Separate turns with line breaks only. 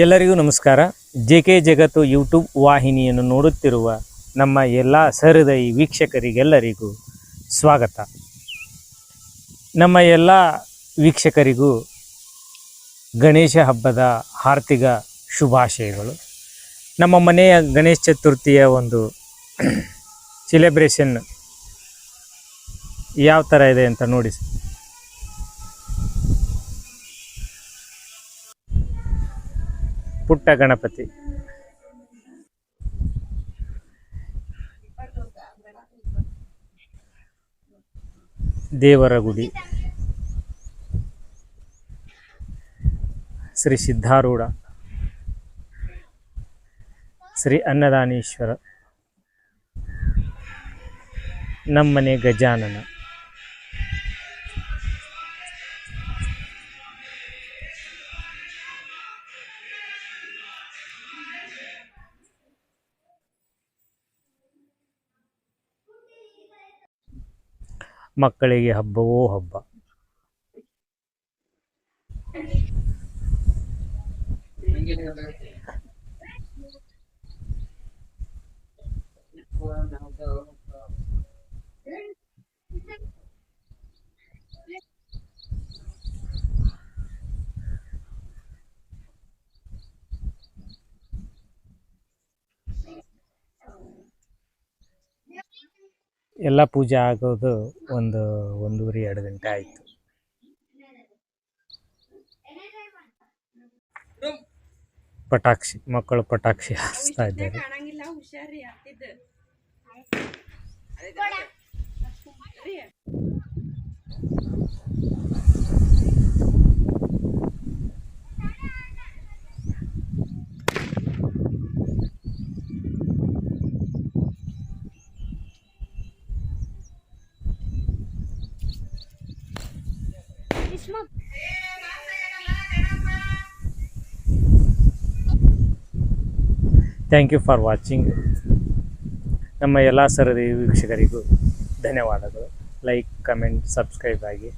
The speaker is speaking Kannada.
ಎಲ್ಲರಿಗೂ ನಮಸ್ಕಾರ. ಜೆ ಕೆ ಜಗತ್ತು ಯೂಟ್ಯೂಬ್ ವಾಹಿನಿಯನ್ನು ನೋಡುತ್ತಿರುವ ನಮ್ಮ ಎಲ್ಲ ಸಹೃದಯಿ ವೀಕ್ಷಕರಿಗೆಲ್ಲರಿಗೂ ಸ್ವಾಗತ. ನಮ್ಮ ಎಲ್ಲ ವೀಕ್ಷಕರಿಗೂ ಗಣೇಶ ಹಬ್ಬದ ಆರ್ಥಿಕ ಶುಭಾಶಯಗಳು. ನಮ್ಮ ಮನೆಯ ಗಣೇಶ ಚತುರ್ಥಿಯ ಒಂದು ಸೆಲೆಬ್ರೇಷನ್ ಯಾವ ಥರ ಇದೆ ಅಂತ ನೋಡಿ ಪುಟ್ಟ ಗಣಪತಿ. ದೇವರ ಗುಡಿ. ಶ್ರೀ ಸಿದ್ಧಾರೂಢ. ಶ್ರೀ ಅನ್ನದಾನೀಶ್ವರ. ನಮ್ಮನೆ ಗಜಾನನ. ಮಕ್ಕಳಿಗೆ ಹಬ್ಬವೋ ಹಬ್ಬ ಎಲ್ಲ ಪೂಜೆ ಆಗೋದು ಒಂದು ಒಂದೂವರೆ ಎರಡು ಗಂಟೆ ಆಯಿತು. ಪಟಾಕ್ಷಿ ಮಕ್ಕಳು ಪಟಾಕ್ಷಿ ಹಾರಿಸ್ತಾ ಇದ್ದಾರೆ.
ಕಾಣಂಗಿಲ್ಲ ಹುಷಾರಿ ಆಗ್ತಿದ್ದ
ಥ್ಯಾಂಕ್ ಯು ಫಾರ್ ವಾಚಿಂಗ್ ನಮ್ಮ ಎಲ್ಲ ಸರದಿ ವೀಕ್ಷಕರಿಗೂ ಧನ್ಯವಾದಗಳು. ಲೈಕ್ ಕಮೆಂಟ್ ಸಬ್ಸ್ಕ್ರೈಬ್ ಆಗಿ.